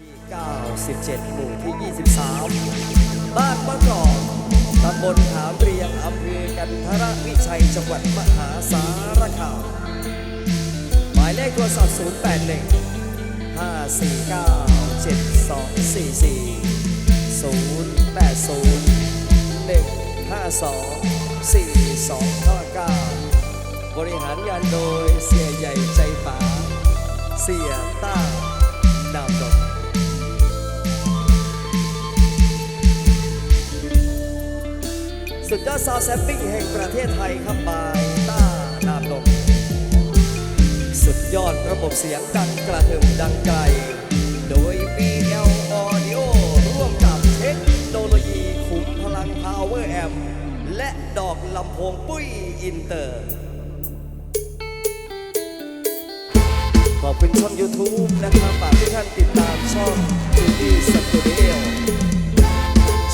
ที่ 97 หมู่ที่ 23 บ้านมะกอกตำบลขามเรียงอำเภอกันทรวิชัย จังหวัดมหาสารคาม หมายเลขโทรศัพท์ 081 549 7244 082 152 4259บริหารงานโดยเสียใหญ่ใจป๋าเสียต้า สุดยอดซาวแซมปิ้งแห่งประเทศไทยครับบายต้านามดมสุดยอดระบบเสียงดังกระหึ่มดังไกล โดย BL Audio ร่วมกับเทคโนโลยีขุมพลัง Power Amp และดอกลำโพงปุ้ยอินเตอร์ ขอบคุณช่อง YouTube นะครับฝากทุกท่านติดตามช่อง Judy Studio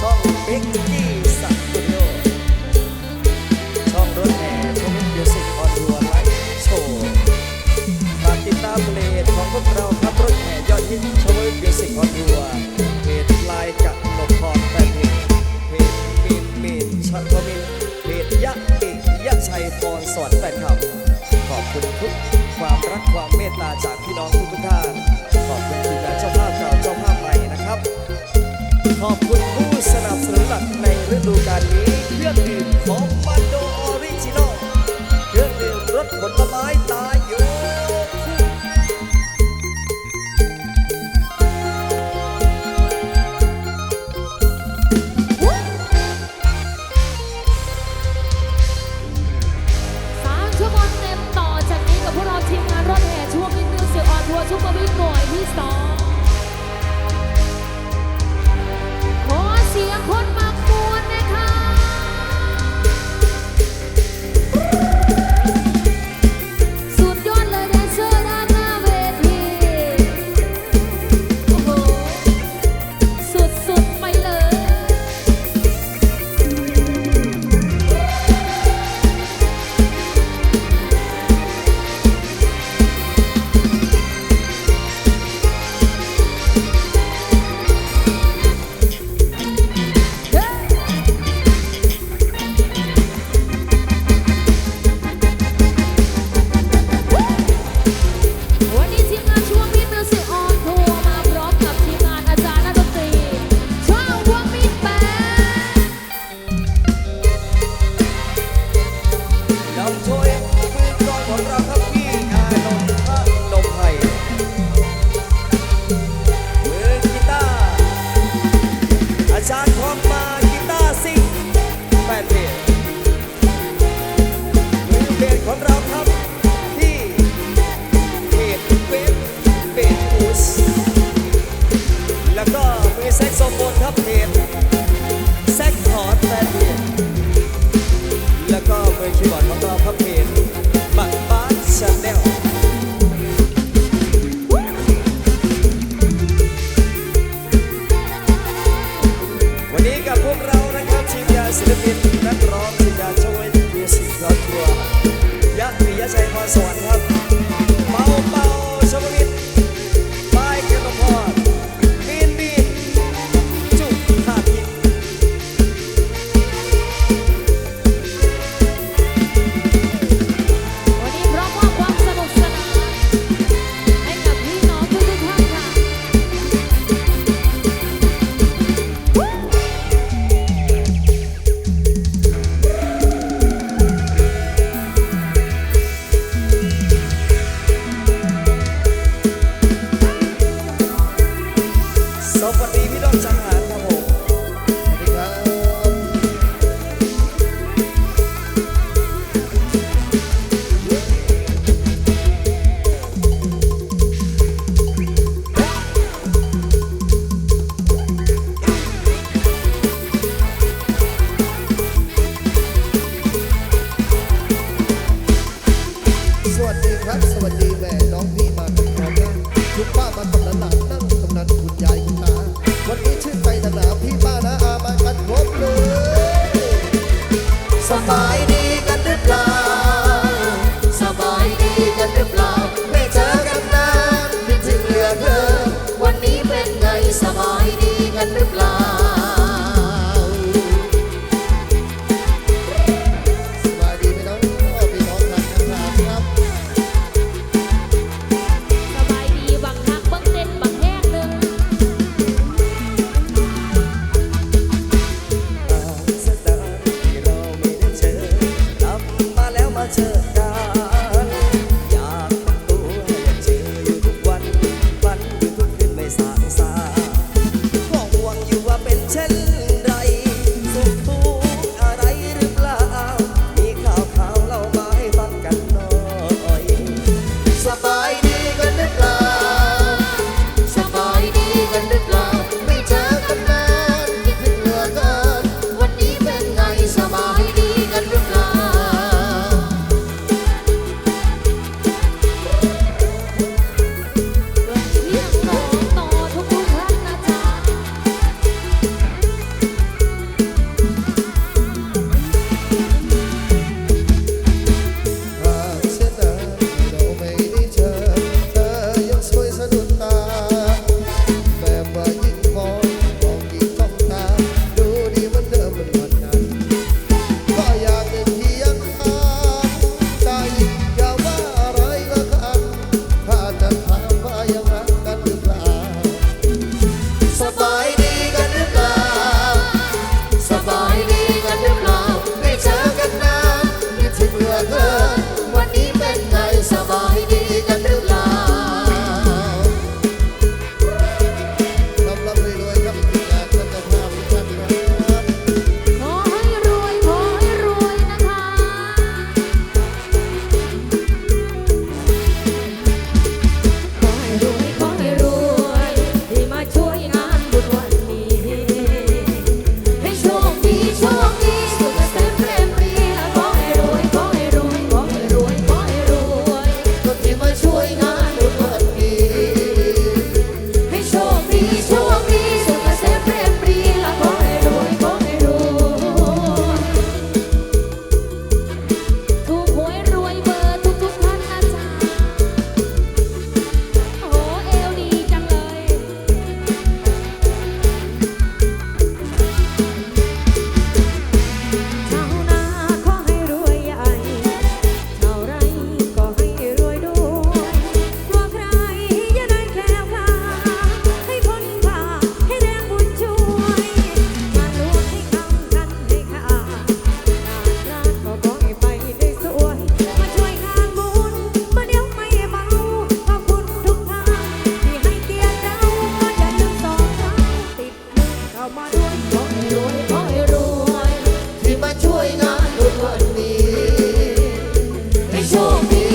ช่อง Big G Studio ากติดตามเพลงของพวกเราครับรถแห่ยอดฮิตชมมิวสิกออนทัวร์เพจไลน์กับนกพรแฟนเพจเพจมีนมีนชัดทมินเพจยะติยะชัยพรสวัสดิ์แฟนคลับ ขอบคุณทุกความรักความเมตตาจากพี่น้องทุกทุกท่านขอบคุณทีมงานเจ้าภาพเก่าเจ้าภาพใหม่นะครับ ขอบคุณผู้สนับสนุนหลักในฤดูกาลนี้เครื่องดื่มขอ บนทับเทพ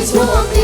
It's walking.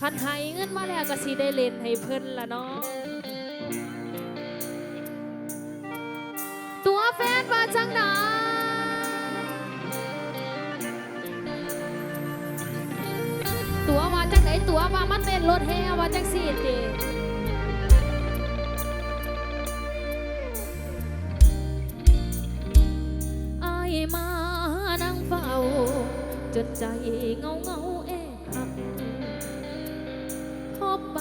คันหายเงินมาแล้วก็สิได้เล่นให้เพิ่นละเนาะตัวแฟนมาจังหนาตัวมาจังไหนตัวมามันเป็นรถแฮว่าจังสี่ตีไอมานั่งเฝ้าจดใจเงาเงาเอ บไป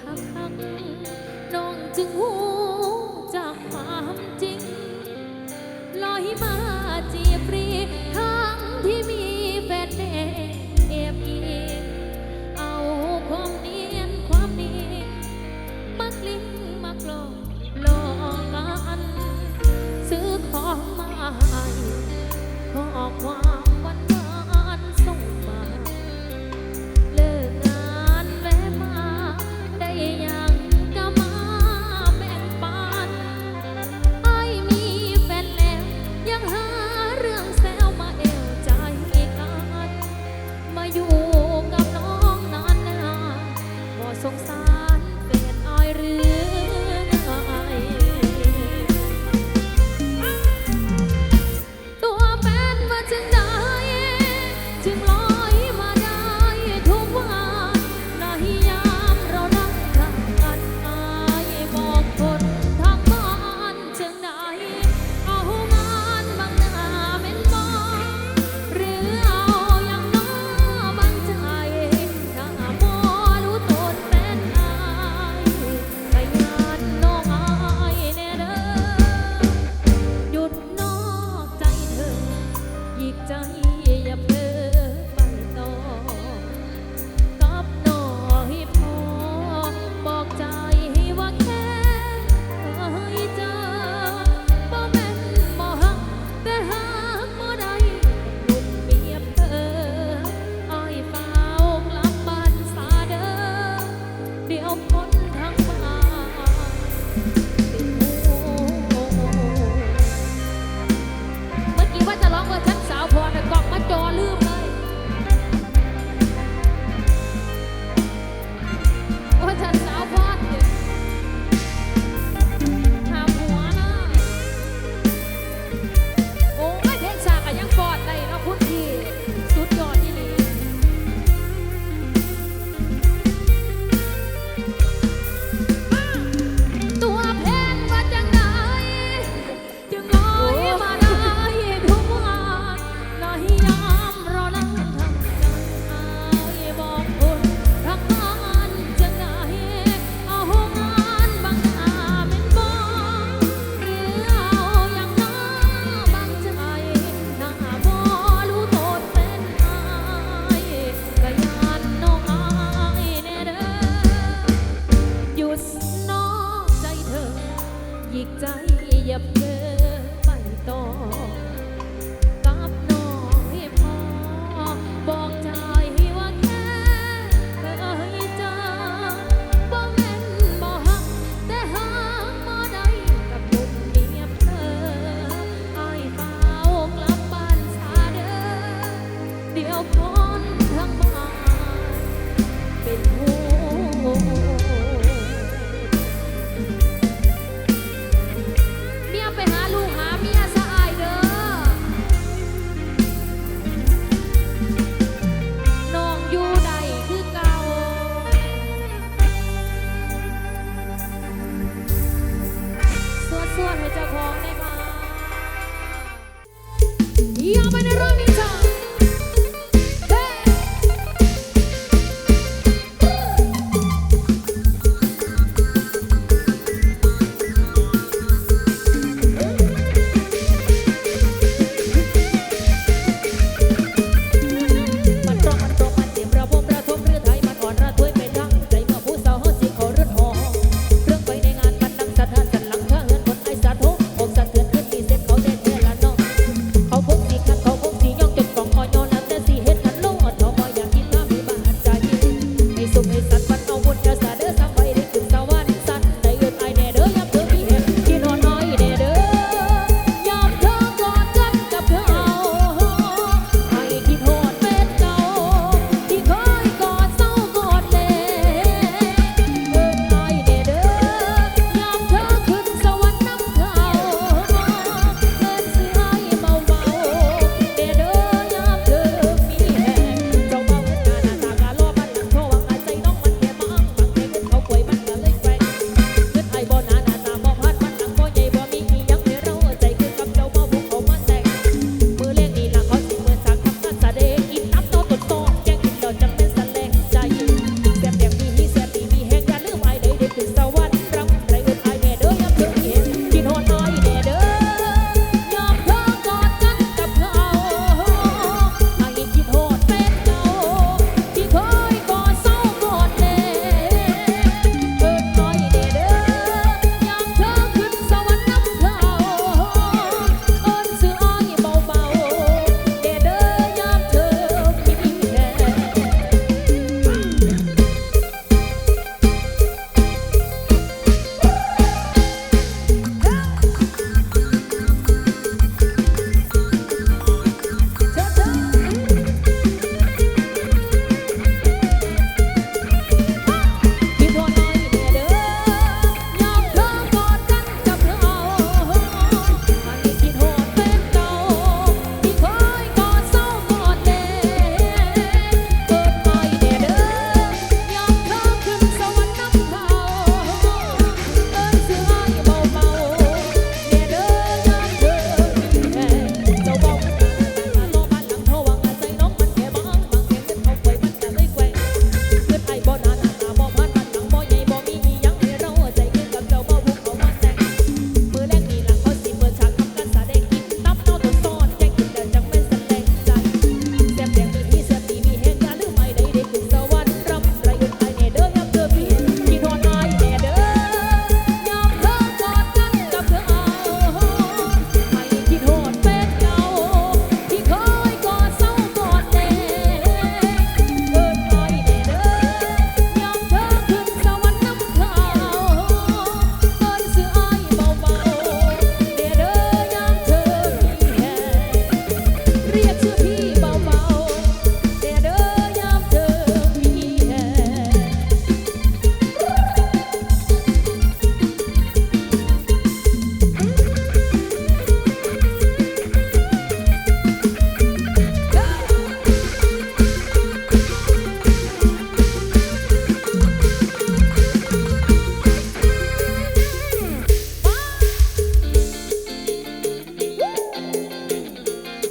คักน้องจึงหู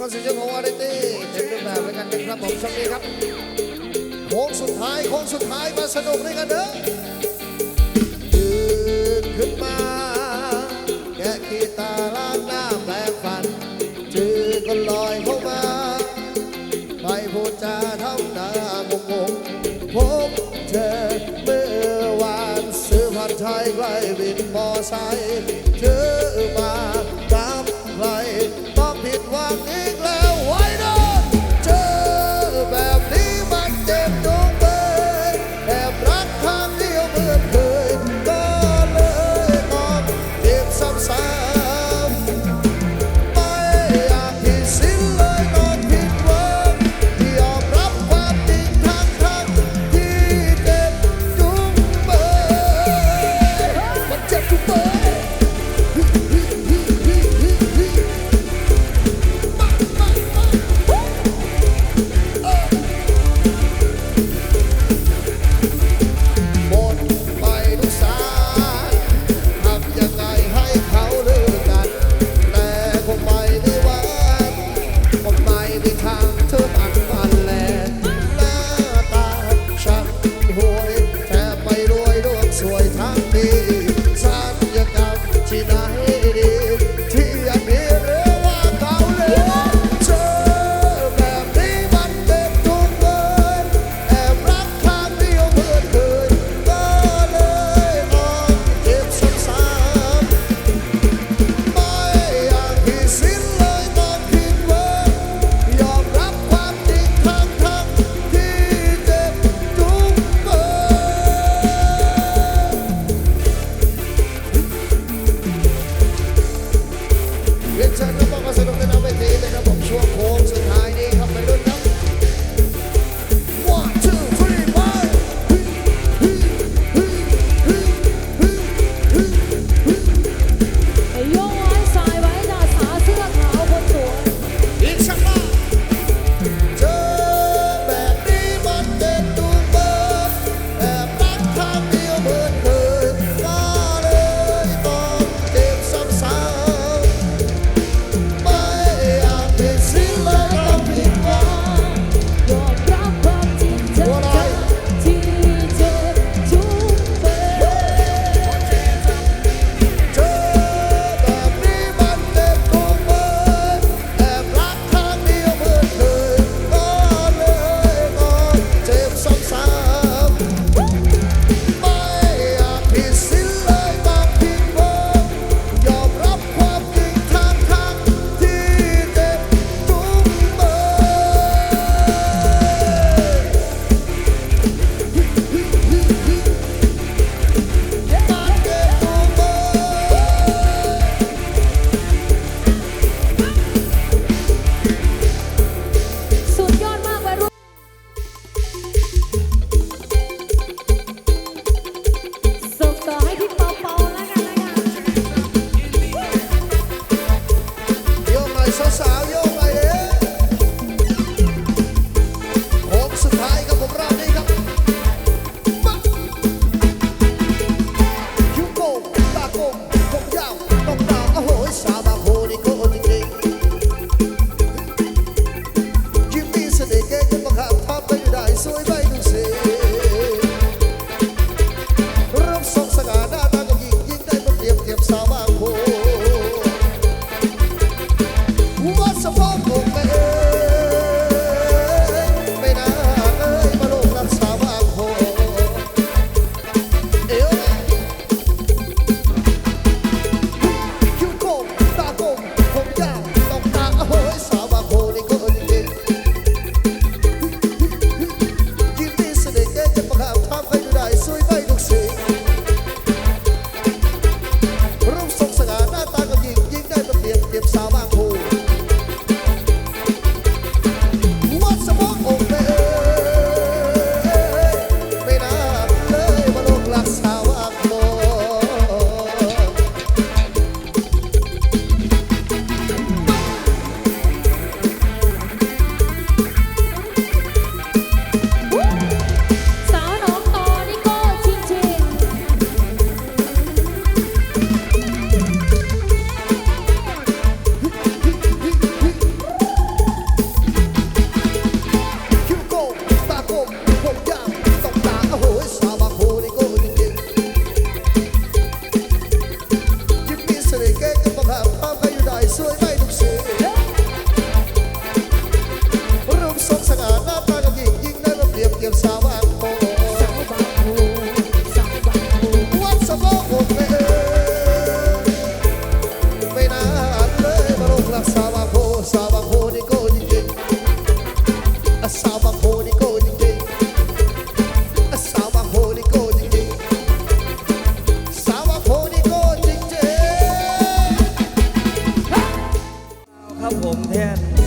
คอนเสิร์ตของอาริตี้เถึงรูปแบบเหมืกันนะครับผมช่วงนี้ครับโค้งสุดท้ายโค้งสุดท้ายมาสนุกด้วยกันเด้อยืนขึ้นมาแกะขี้ตาล้างหน้าแปลงฟันจือก็ลอยเข้ามาไม่พูดจาเท่าหน้างงงพบเจอเมื่อวานซื้อผัดไทยใกล้บินมอไซค์เธอมา Yeah.